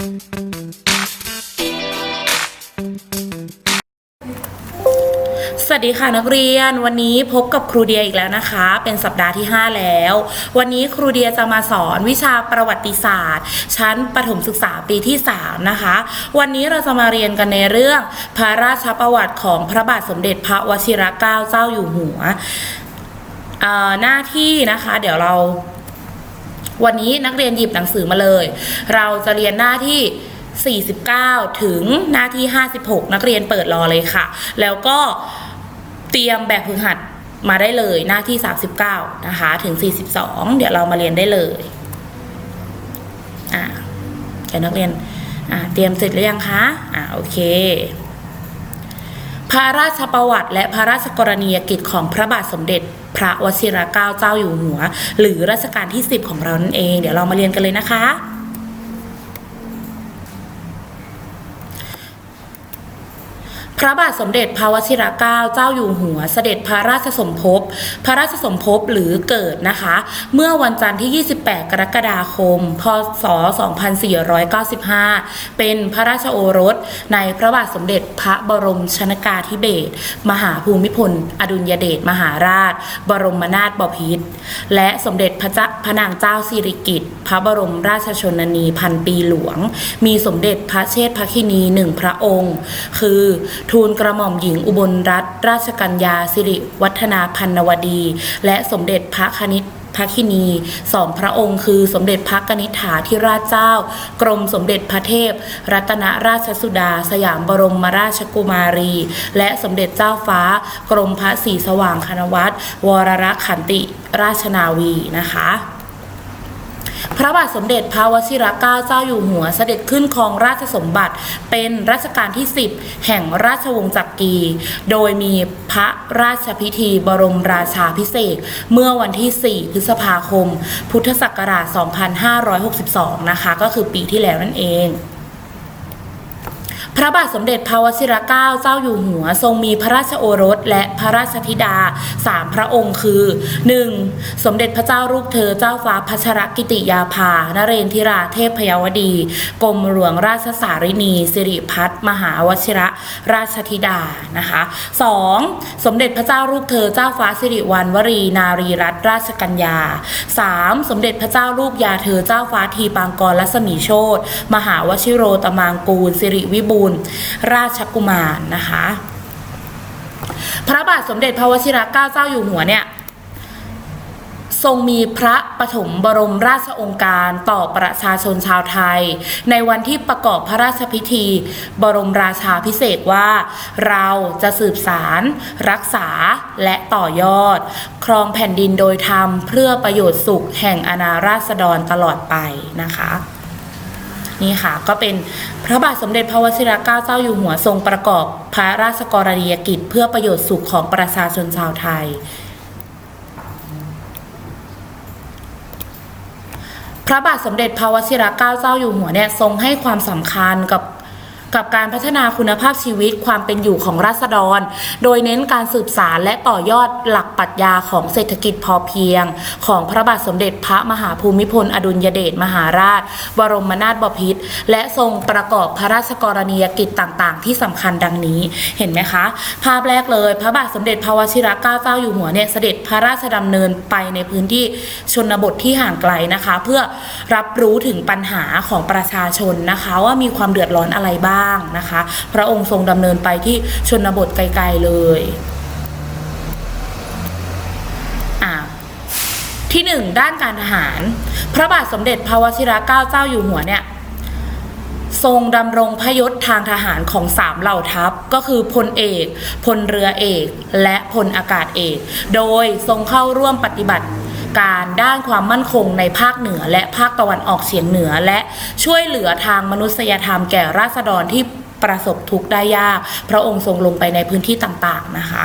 สวัสดีค่ะนักเรียนวันนี้พบกับครูเดียอีกแล้วนะคะ เป็นสัปดาห์ที่ 5 แล้ว วันนี้ครูเดียจะมาสอนวิชาประวัติศาสตร์ ชั้นประถมศึกษาปีที่ 3 นะคะ วันนี้เราจะมาเรียนกันในเรื่อง พระราชประวัติของพระบาทสมเด็จพระวชิรเกล้าเจ้าอยู่หัวหน้าที่นะคะ เดี๋ยวเรา วันนี้นักเรียนหยิบหนังสือมาเลย เราจะเรียนหน้าที่ 49 ถึงหน้าที่ 56 นักเรียนเปิดรอเลยค่ะ แล้วก็เตรียมแบบฝึกหัดมาได้เลยหน้าที่ 39 นะคะ ถึง 42 เดี๋ยวเรามาเรียนได้เลยอ่าเดี๋ยวนักเรียนอ่าเตรียมเสร็จหรือยังคะอ่าโอเค พระราชประวัติ และพระราชกรณียกิจของพระบาทสมเด็จ พระวชิรเกล้าเจ้าอยู่หัว หรือรัชกาลที่ 10 ของเรานั่นเอง เดี๋ยวเรามาเรียนกันเลยนะคะ พระบาทสมเด็จพระวชิรเกล้าเจ้าอยู่หัว เสด็จพระราชสมภพ พระราชสมภพหรือเกิดนะคะ เมื่อวันจันทร์ที่ 28 กรกฎาคม พศ 2495 เป็นพระราชโอรสในพระบาทสมเด็จพระบรมชนากาธิเบศรมหาภูมิพล อดุลยเดชมหาราช บรมนาถบพิตรและสมเด็จพระเจ้าพระนางเจ้าสิริกิติ์พระบรมราชชนนีพันปีหลวง มีสมเด็จพระเชษฐพคินีหนึ่งพระองค์ คือทูลกระหม่อมหญิงอุบลรัตนราชกัญญาสิริวัฒนาพันนวดี และสมเด็จพระคณิตพระคินีสองพระองค์คือสมเด็จพระกนิษฐาธิราชเจ้า กรมสมเด็จพระเทพ รัตนราชสุดา สยามบรมราชกุมารี และสมเด็จเจ้าฟ้า กรมพระศรีสว่างคณวัตรวรรขันติราชนาวีนะคะ พระบาทสมเด็จพระวชิรเกล้าเจ้าอยู่หัวเสด็จขึ้นครองราชสมบัติ เป็นรัชกาลที่ 10 แห่งราชวงศ์จักรี โดยมีพระราชพิธีบรมราชาพิเศษเมื่อวันที่ 4 พฤษภาคม พุทธศักราช 2562 นะคะ ก็คือปีที่แล้วนั่นเอง พระบาทสมเด็จพระวชิรเกล้าเจ้าอยู่หัว ทรงมีพระราชโอรสและพระราชธิดาสามพระองค์คือ 1. สมเด็จพระเจ้าลูกเธอเจ้าฟ้าพัชรกิติยาภานเรนทิราเทพพยาวดี กรมหลวงราชสารินีสิริพัฒมหาวชิระราชธิดานะคะ 2. สมเด็จพระเจ้าลูกเธอเจ้าฟ้าสิริวัณวรีนารีรัตนราชกัญญา 3. สมเด็จพระเจ้าลูกยาเธอเจ้าฟ้าทีปางกรรัศมีโชตมหาวชิโรตมางกูลสิริวิบูล ราชกุมารนะคะ พระบาทสมเด็จพระวชิรเกล้าเจ้าอยู่หัวเนี่ยทรงมีพระปฐมบรมราชองค์การต่อประชาชนชาวไทย ในวันที่ประกอบพระราชพิธี บรมราชาพิเศษว่า เราจะสืบสาร รักษาและต่อยอด ครองแผ่นดินโดยธรรมเพื่อประโยชน์สุขแห่งอาณาราษฎรตลอดไปนะคะ นี่ค่ะ ก็เป็นพระบาทสมเด็จพระวชิรเกล้าเจ้าอยู่หัวทรงประกอบพระราชกรณียกิจ เพื่อประโยชน์สุขของประชาชนชาวไทยพระบาทสมเด็จพระวชิรเกล้าเจ้าอยู่หัวเนี่ยทรงให้ความสำคัญกับ กับการพัฒนาคุณภาพชีวิตความเป็นอยู่ของราษฎร โดยเน้นการสืบสารและต่อยอดหลักปรัชญาของเศรษฐกิจพอเพียง ของพระบาทสมเด็จพระมหาภูมิพล อดุลยเดชมหาราช บรมนาถบพิตรและทรงประกอบพระราชกรณียกิจต่างๆ ที่สำคัญดังนี้เห็นไหมคะ ภาพแรกเลย พระบาทสมเด็จพระวชิรเกล้าเจ้าอยู่หัวเนี่ยเสด็จพระราชดำเนินไปในพื้นที่ชนบทที่ห่างไกลนะคะ เพื่อรับรู้ถึงปัญหาของประชาชนนะคะ ว่ามีความเดือดร้อนอะไรบ้างนะคะ พระองค์ทรงดำเนินไปที่ชนบทไกลๆเลยอ่าที่หนึ่งด้านการทหาร พระบาทสมเด็จพระวชิรเกล้าเจ้าอยู่หัวเนี่ยทรงดำรงพยศทางทหารของสามเหล่าทัพ ก็คือพลเอกพลเรือเอก และพลอากาศเอก โดยทรงเข้าร่วมปฏิบัติ การด้านความมั่นคงในภาคเหนือ และภาคตะวันออกเฉียงเหนือ และช่วยเหลือทางมนุษยธรรมแก่ราษฎรที่ประสบทุกข์ได้ยาก พระองค์ทรงลงไปในพื้นที่ต่างๆนะคะ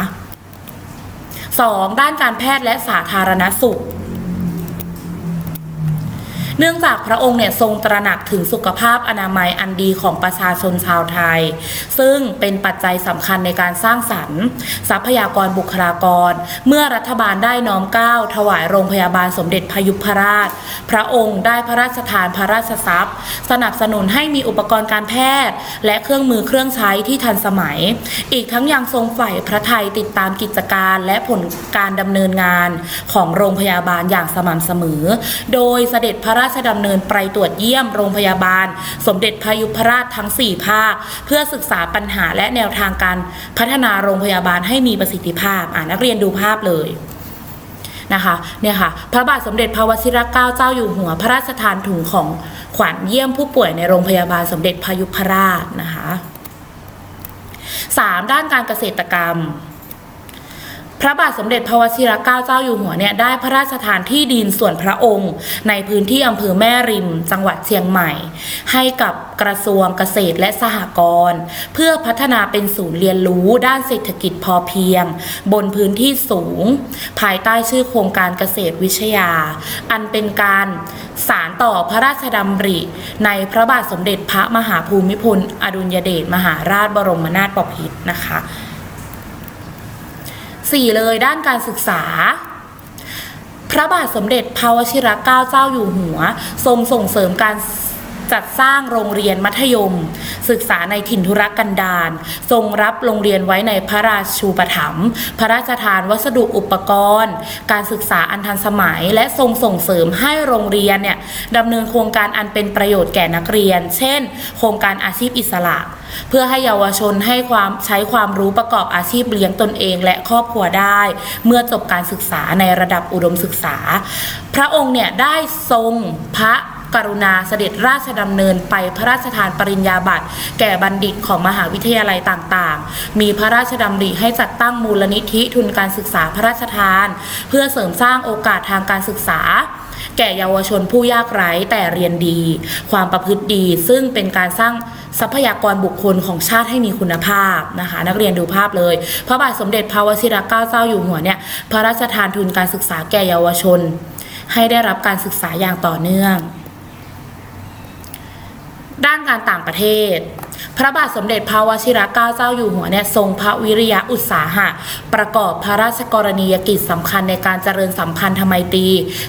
2. ด้านการแพทย์และสาธารณสุข เนื่องจากพระองค์เนี่ยทรงตระหนักถึงสุขภาพอนามัยอันดีของประชาชนชาวไทย ซึ่งเป็นปัจจัยสำคัญในการสร้างสรรค์ ทรัพยากรบุคลากร เมื่อรัฐบาลได้น้อมเกล้าถวายโรงพยาบาลสมเด็จพยุพราช พระองค์ได้พระราชทานพระราชทรัพย์ สนับสนุนให้มีอุปกรณ์การแพทย์ และเครื่องมือเครื่องใช้ที่ทันสมัย อีกทั้งยังทรงใฝ่พระไทยติดตามกิจการและผลการดำเนินงานของโรงพยาบาลอย่างสม่ำเสมอ โดยเสด็จพระราชดำเนินไปตรวจเยี่ยมโรงพยาบาล สมเด็จพยุพราชทั้ง 4 ภาค เพื่อศึกษาปัญหาและแนวทางการพัฒนาโรงพยาบาลให้มีประสิทธิภาพ อ่านักเรียนดูภาพเลยนะคะเนี่ยค่ะพระบาทสมเด็จพระวชิรเกล้าเจ้าอยู่หัวพระราชทานถุงของขวัญเยี่ยมผู้ป่วยในโรงพยาบาลสมเด็จพยุพราชนะคะ 3. ด้านการเกษตรกรรม พระบาทสมเด็จพระวชิรเกล้าเจ้าอยู่หัวเนี่ยได้พระราชทานที่ดินส่วนพระองค์ ในพื้นที่อำเภอแม่ริม จังหวัดเชียงใหม่ ให้กับกระทรวงเกษตรและสหกรณ์เพื่อพัฒนาเป็นศูนย์เรียนรู้ด้านเศรษฐกิจพอเพียง บนพื้นที่สูง ภายใต้ชื่อโครงการเกษตรวิทยา อันเป็นการสารต่อพระราชดำริ ในพระบาทสมเด็จพระมหาภูมิพลอดุลยเดชมหาราชบรมนาถบพิตรนะคะ สี่เลยด้านการศึกษา พระบาทสมเด็จพระวชิรเกล้าเจ้าอยู่หัว ทรงส่งเสริมการ จัดสร้างโรงเรียนมัธยม ศึกษาในถิ่นธุรกันดารทรงรับโรงเรียนไว้ในพระราชูปถัมภ์พระราชทานวัสดุอุปกรณ์ การศึกษาอันทันสมัย และทรงส่งเสริมให้โรงเรียนเนี่ยดำเนินโครงการอันเป็นประโยชน์แก่นักเรียน เช่น โครงการอาชีพอิสระ เพื่อให้เยาวชนให้ความใช้ความรู้ประกอบอาชีพเลี้ยงตนเอง และครอบครัวได้ เมื่อจบการศึกษาในระดับอุดมศึกษา พระองค์เนี่ยได้ทรงพระ กรุณาเสด็จราชดำเนินไปพระราชทานปริญญาบัตร แก่บัณฑิตของมหาวิทยาลัยต่างๆ มีพระราชดำริให้จัดตั้งมูลนิธิทุนการศึกษาพระราชทาน เพื่อเสริมสร้างโอกาสทางการศึกษา แก่เยาวชนผู้ยากไร้แต่เรียนดี ความประพฤติดีซึ่งเป็นการสร้างทรัพยากรบุคคลของชาติให้มีคุณภาพนะคะ นักเรียนดูภาพเลย พระบาทสมเด็จพระวชิรเกล้าเจ้าอยู่หัวเนี่ยพระราชทานทุนการศึกษาแก่เยาวชน ให้ได้รับการศึกษาอย่างต่อเนื่อง ด้านการต่างประเทศ พระบาทสมเด็จพระวชิรเกล้าเจ้าอยู่หัวเนี่ยทรงพระวิริยะอุตสาหะ ประกอบพระราชกรณียกิจสำคัญในการเจริญสัมพันธไมตรี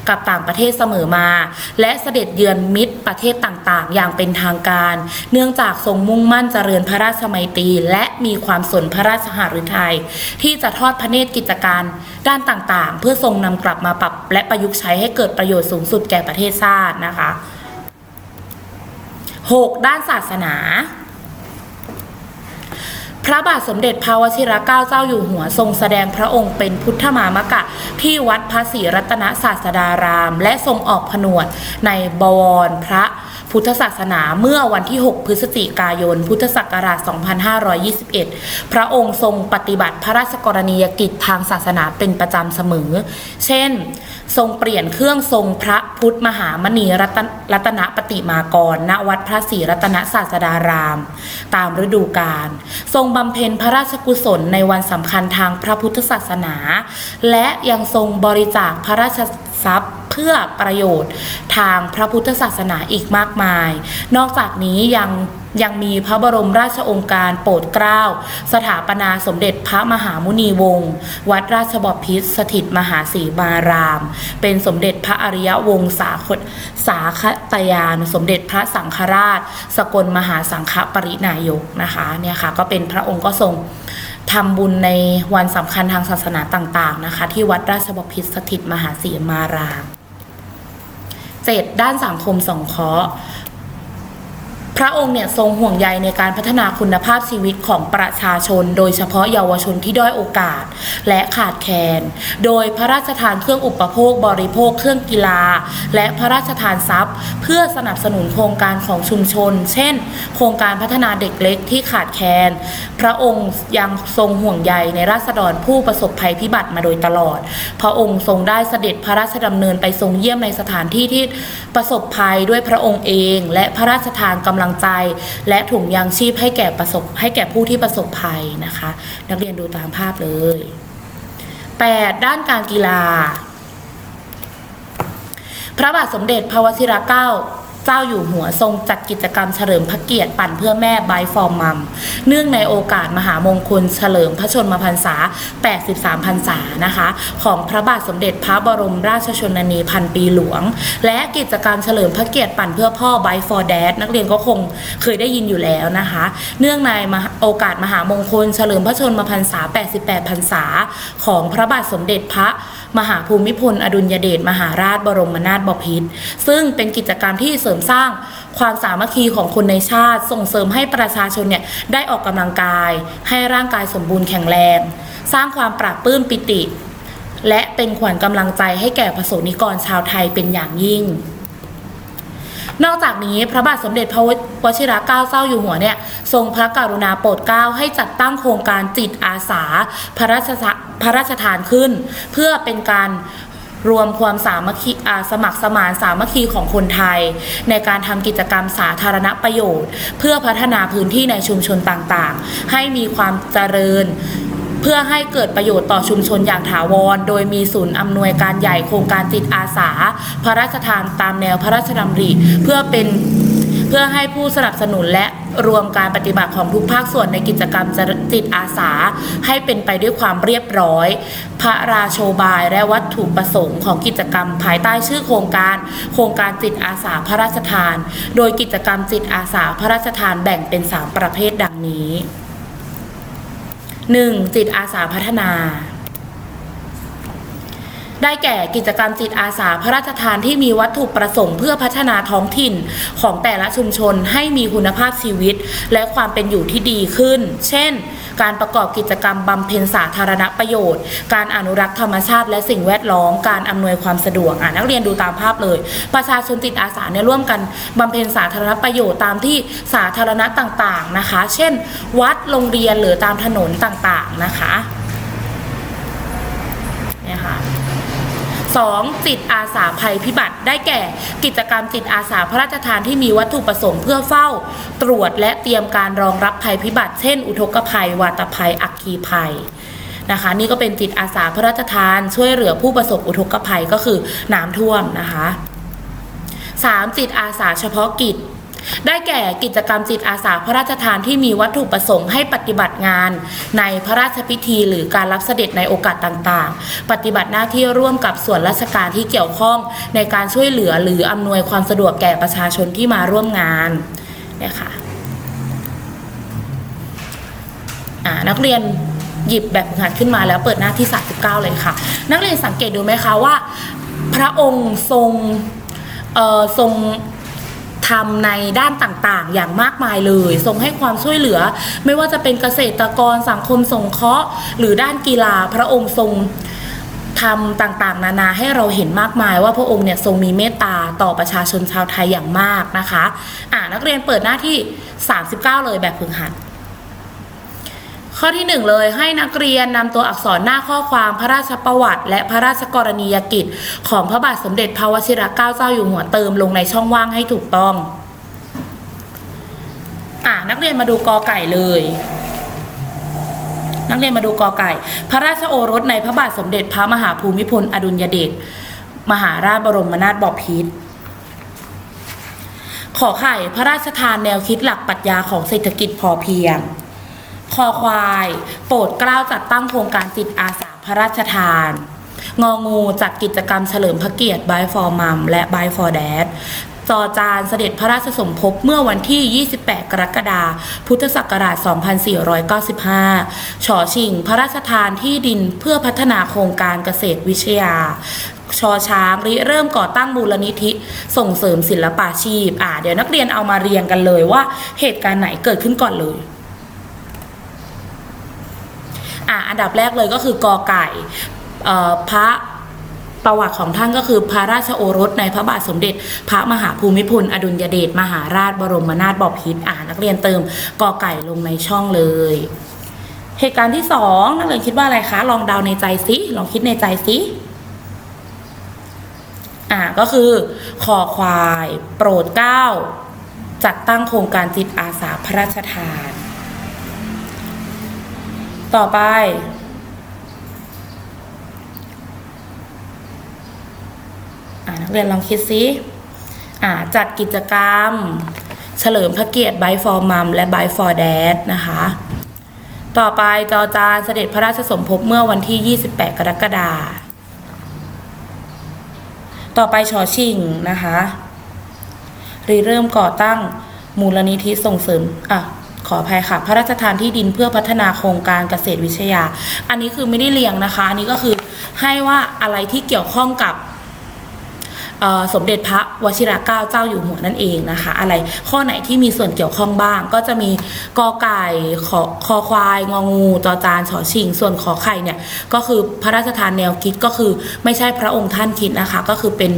กับต่างประเทศเสมอมา และเสด็จเยือนมิตรประเทศต่างๆ อย่างเป็นทางการ เนื่องจากทรงมุ่งมั่นเจริญพระราชไมตรีและมีความสนพระราชหฤทัยที่จะทอดพระเนตรกิจการด้านต่างๆ เพื่อทรงนำกลับมาปรับ และประยุกต์ใช้ให้เกิดประโยชน์สูงสุดแก่ประเทศชาตินะคะ 6. ด้านศาสนา พระบาทสมเด็จพระวชิรเกล้าเจ้าอยู่หัวทรงแสดงพระองค์เป็นพุทธมามกะ ที่วัดพระศรีรัตนศาสดาราม และทรงออกผนวดในบวรพระ พุทธศาสนาเมื่อวันที่ 6 พฤศจิกายน พุทธศักราช 2521 พระองค์ทรงปฏิบัติพระราชกรณียกิจทางศาสนาเป็นประจำเสมอ เช่น ทรงเปลี่ยนเครื่องทรงพระพุทธมหามณีรัตนรัตนปฏิมากร ณ วัดพระศรีรัตนศาสดาราม ตามฤดูกาล ทรงบำเพ็ญพระราชกุศลในวันสำคัญทางพระพุทธศาสนา และยังทรงบริจาคพระราชทรัพย์ พื่อประโยชน์ทางพระพุทธศาสนาอีกมากมาย นอกจากนี้ยังยังมีพระบรมราชองค์การโปรดเกล้า สถาปนาสมเด็จพระมหามุนีวงศ์วัดราชบพิตรสถิตมหาศรีมาราม เป็นสมเด็จพระอริยวงศาคตสาคตยานสมเด็จพระสังฆราช สกลมหาสังฆปรินายกนะคะเนี่ยค่ะก็เป็นพระองค์ก็ทรงทำบุญในวันสำคัญทางศาสนาต่างๆนะคะ ที่วัดราชบพิตรสถิตมหาศรีมาราม 7. ด้านสังคมสงเคราะห์ พระองค์เนี่ยทรงห่วงใยในการพัฒนาคุณภาพชีวิตของประชาชน โดยเฉพาะเยาวชนที่ด้อยโอกาส และขาดแคลน โดยพระราชทานเครื่องอุปโภคบริโภคเครื่องกีฬา และพระราชทานทรัพย์ เพื่อสนับสนุนโครงการของชุมชน เช่น โครงการพัฒนาเด็กเล็กที่ขาดแคลน พระองค์ยังทรงห่วงใยในราษฎรผู้ประสบภัยพิบัติมาโดยตลอด พระองค์ทรงได้เสด็จพระราชดำเนินไปทรงเยี่ยมในสถานที่ที่ประสบภัยด้วยพระองค์เอง และพระราชทานกำลังใจ และถุงยางชีพให้แก่ประสบให้แก่ผู้ที่ประสบภัยนะคะ นักเรียนดูตามภาพเลย 8. ด้านการกีฬา พระบาทสมเด็จพระวชิรเกล้า เจ้าอยู่หัวทรงจัดกิจกรรมเฉลิมพระเกียรติปั่นเพื่อแม่บายฟอร์มัม เนื่องในโอกาสมหามงคลเฉลิมพระชนมพรรษา 83 พรรษานะคะ ของพระบาทสมเด็จพระบรมราชชนนีพันปีหลวง และกิจกรรมเฉลิมพระเกียรติปั่นเพื่อพ่อบายฟอร์แดดนักเรียนก็คงเคยได้ยินอยู่แล้วนะคะ เนื่องในโอกาสมหามงคลเฉลิมพระชนมพรรษา 88 พรรษา ของพระบาทสมเด็จพระ มหาภูมิพล อดุลยเดชมหาราชบรมนาถบพิตรซึ่งเป็นกิจกรรมที่เสริมสร้างความสามัคคีของคนในชาติ ส่งเสริมให้ประชาชนเนี่ยได้ออกกำลังกาย ให้ร่างกายสมบูรณ์แข็งแรง สร้างความปราบปื้มปิติ และเป็นขวัญกำลังใจให้แก่ประสบนิกรชาวไทยเป็นอย่างยิ่งนอกจากนี้พระบาทสมเด็จพระวชิรเกล้าเจ้าอยู่หัวเนี่ยทรงพระกรุณาโปรดเกล้าให้จัดตั้งโครงการจิตอาสา พระราช พระราชทานขึ้น เพื่อเป็นการรวมความสามัคคีอาสมัครสมานสามัคคีของคนไทย ในการทำกิจกรรมสาธารณประโยชน์ เพื่อพัฒนาพื้นที่ในชุมชนต่างๆ ให้มีความเจริญเพื่อให้เกิดประโยชน์ต่อชุมชนอย่างถาวร โดยมีศูนย์อำนวยการใหญ่โครงการจิตอาสา พระราชทานตามแนวพระราชดำริ เพื่อเป็น เพื่อให้ผู้สนับสนุนและรวมการปฏิบัติของทุกภาคส่วนในกิจกรรมจิตอาสา ให้เป็นไปด้วยความเรียบร้อย พระราโชบายและวัตถุประสงค์ของกิจกรรมภายใต้ชื่อโครงการ โครงการจิตอาสาพระราชทาน โดยกิจกรรมจิตอาสาพระราชทานแบ่งเป็น 3 ประเภทดังนี้ 1. จิตอาสาพัฒนา ได้แก่กิจกรรมจิตอาสาพระราชทานที่มีวัตถุประสงค์เพื่อพัฒนาท้องถิ่นของแต่ละชุมชนให้มีคุณภาพชีวิต และความเป็นอยู่ที่ดีขึ้น เช่น การประกอบกิจกรรมบำเพ็ญสาธารณประโยชน์ การอนุรักษ์ธรรมชาติ และสิ่งแวดล้อม การอำนวยความสะดวกอ่านักเรียนดูตามภาพเลย ประชาชนจิตอาสาเนี่ยร่วมกันบำเพ็ญสาธารณประโยชน์ตามที่สาธารณะต่างๆนะคะ เช่น วัด โรงเรียน หรือตามถนนต่างๆนะคะเนี่ยค่ะ 2. จิตอาสาภัยพิบัติ ได้แก่ กิจกรรมจิตอาสาพระราชทานที่มีวัตถุประสงค์เพื่อเฝ้า ตรวจและเตรียมการรองรับภัยพิบัติ เช่น อุทกภัย วาตภัย อัคคีภัยนะคะนี่ก็เป็นจิตอาสาพระราชทาน ช่วยเหลือผู้ประสบอุทกภัยก็คือน้ำท่วมนะคะ 3. จิตอาสาเฉพาะกิจ ได้แก่กิจกรรมจิตอาสาพระราชทานที่มีวัตถุประสงค์ให้ปฏิบัติงาน ในพระราชพิธีหรือการรับเสด็จในโอกาสต่างๆ ปฏิบัติหน้าที่ร่วมกับส่วนราชการที่เกี่ยวข้องในการช่วยเหลือหรืออำนวยความสะดวกแก่ประชาชนที่มาร่วมงานเนี่ยค่ะนักเรียนหยิบแบบฝึกหัดขึ้นมาแล้วเปิดหน้าที่ 39 เลยค่ะ นักเรียนสังเกตดูไหมคะว่า พระองค์ทรงเออทรง ทำในด้านต่างๆ อย่างมากมายเลยทรงให้ความช่วยเหลือ ไม่ว่าจะเป็นเกษตรกรสังคมสงเคราะห์ หรือด้านกีฬาพระองค์ทรงทำต่างๆ นานาให้เราเห็นมากมายว่าพระองค์เนี่ยทรงมีเมตตาต่อประชาชนชาวไทยอย่างมากนะคะ อ่านักเรียนเปิดหน้าที่ 39 เลยแบบพึงหัด ข้อที่หนึ่งเลยให้นักเรียนนำตัวอักษรหน้าข้อความพระราชประวัติ และพระราชกรณียกิจ ของพระบาทสมเด็จพระวชิรเกล้าเจ้าอยู่หัวเติมลงในช่องว่างให้ถูกต้องอ่านักเรียนมาดูกอไก่เลย นักเรียนมาดูกอไก่ พระราชโอรสในพระบาทสมเด็จพระมหาภูมิพลอดุลยเดชมหาราชบรมนาถบพิตรขอไข่พระราชทานแนวคิดหลักปรัชญาของเศรษฐกิจพอเพียง คอควาย โปรดเกล้าจัดตั้งโครงการจิตอาสาพระราชทาน งองูจัดกิจกรรมเฉลิมพระเกียรติ By for Mom และ By for Dad จอจานเสด็จพระราชสมภพเมื่อวันที่ 28 กรกฎาคม พุทธศักราช 2495 ชอชิง พระราชทานที่ดินเพื่อพัฒนาโครงการเกษตรวิทยา ชอช้างริเริ่มก่อตั้งมูลนิธิ ส่งเสริมศิลปาชีพ อ่า เดี๋ยวนักเรียนเอามาเรียงกันเลยว่าเหตุการณ์ไหนเกิดขึ้นก่อนเลย อันดับแรกเลยก็คือกอไก่พระประวัติของท่านก็คือพระราชโอรสในพระบาทสมเด็จ พระมหาภูมิพล อดุลยเดชมหาราชบรมนาถบพิตรอ่านักเรียนเติมกอไก่ลงในช่องเลย เหตุการณ์ที่สองนักเรียนคิดว่าอะไรคะ ลองเดาในใจสิลองคิดในใจสิอ่าก็คือขอควาย โปรดเกล้าจัดตั้งโครงการจิตอาสาพระราชทาน ต่อไปอนักเรียนลองคิดซิจัดกิจกรรม เฉลิมพระเกียรติ By for Mom และ By for Dad นะคะ ต่อไปจอจานเสด็จพระราชสมภพเมื่อวันที่ 28 กรกฎาคมต่อไปชอชิงนะคะรีเริ่มก่อตั้งมูลนิธิส่งเสริมอะ ขออภัยค่ะ พระราชทานที่ดินเพื่อพัฒนาโครงการเกษตรวิทยา อันนี้คือไม่ได้เรียงนะคะ อันนี้ก็คือให้ว่าอะไรที่เกี่ยวข้องกับสมเด็จพระวชิรเกล้าเจ้าอยู่หัวนั่นเองนะคะ อะไรข้อไหนที่มีส่วนเกี่ยวข้องบ้าง ก็จะมีกอไก่ขอคอควายงองูจอจานฉอชิง ส่วนขอไข่เนี่ยก็คือพระราชทานแนวคิดก็คือไม่ใช่พระองค์ท่านคิดนะคะ ก็คือเป็น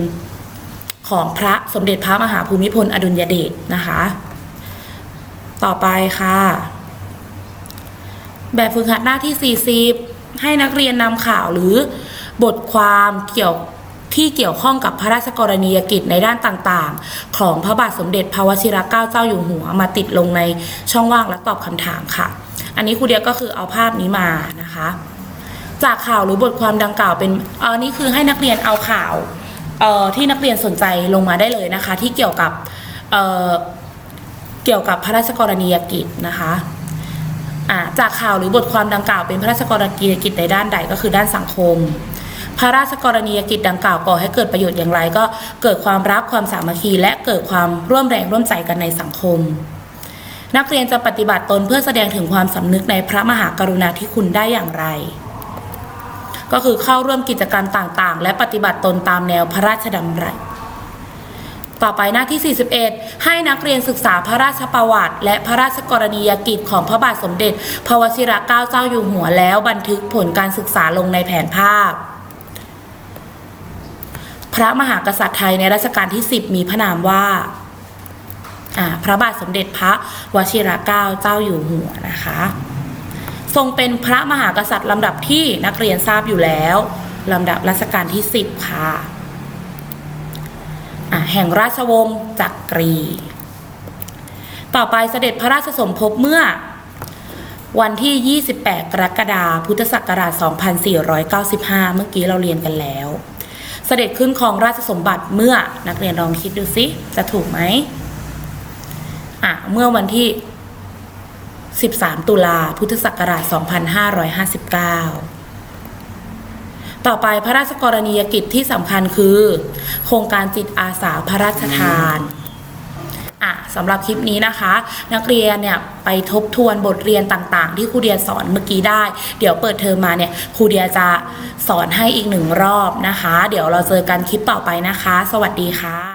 ของพระสมเด็จพระมหาภูมิพลอดุลยเดชนะคะ ต่อไปค่ะ แบบฝึกหัดหน้าที่ 40 ให้นักเรียนนำข่าวหรือบทความเกี่ยวที่เกี่ยวข้องกับพระราชกรณียกิจในด้านต่างๆ ของพระบาทสมเด็จพระวชิรเกล้าเจ้าอยู่หัวมาติดลงในช่องว่างและตอบคำถามค่ะ อันนี้ครูเดียก็คือเอาภาพนี้มานะคะ จากข่าวหรือบทความดังกล่าวเป็นอันนี้คือให้นักเรียนเอาข่าวที่นักเรียนสนใจลงมาได้เลยนะคะ ที่เกี่ยวกับ เกี่ยวกับพระราชกรณียกิจนะคะจากข่าวหรือบทความดังกล่าวเป็นพระราชกรณียกิจในด้านใดก็คือด้านสังคม พระราชกรณียกิจดังกล่าวก่อให้เกิดประโยชน์อย่างไร ก็เกิดความรักความสามัคคี และเกิดความร่วมแรงร่วมใจกันในสังคม นักเรียนจะปฏิบัติตนเพื่อแสดงถึงความสำนึกในพระมหากรุณาธิคุณได้อย่างไร ก็คือเข้าร่วมกิจกรรมต่างๆ และปฏิบัติตนตามแนวพระราชดำรัส ต่อไปหน้าที่ 41 ให้นักเรียนศึกษาพระราชประวัติ และพระราชกรณียกิจของพระบาทสมเด็จ พระวชิรเกล้าเจ้าอยู่หัวแล้วบันทึกผลการศึกษาลงในแผนภาพ พระมหากษัตริย์ไทยในรัชกาลที่ 10 มีพระนามว่าพระบาทสมเด็จพระวชิรเกล้าเจ้าอยู่หัวนะคะ ทรงเป็นพระมหากษัตริย์ลำดับที่นักเรียนทราบอยู่แล้วลำดับรัชกาลที่ 10 ค่ะ แห่งราชวงศ์จักรี ต่อไปเสด็จพระราชสมภพเมื่อวันที่ 28 กรกฎาคม พุทธศักราช 2495 เมื่อกี้เราเรียนกันแล้ว เสด็จขึ้นครองราชสมบัติเมื่อนักเรียนลองคิดดูสิ จะถูกไหมอะ เมื่อวันที่ 13 ตุลาพุทธศักราช 2559 ต่อไปพระราชกรณียกิจที่สำคัญคือ โครงการจิตอาสาพระราชทานอะสำหรับคลิปนี้นะคะ นักเรียนเนี่ยไปทบทวนบทเรียนต่างๆ ที่ครูเดียสอนเมื่อกี้ได้ เดี๋ยวเปิดเทอมมาเนี่ยครูเดียจะสอนให้อีกหนึ่งรอบนะคะ เดี๋ยวเราเจอกันคลิปต่อไปนะคะ สวัสดีค่ะ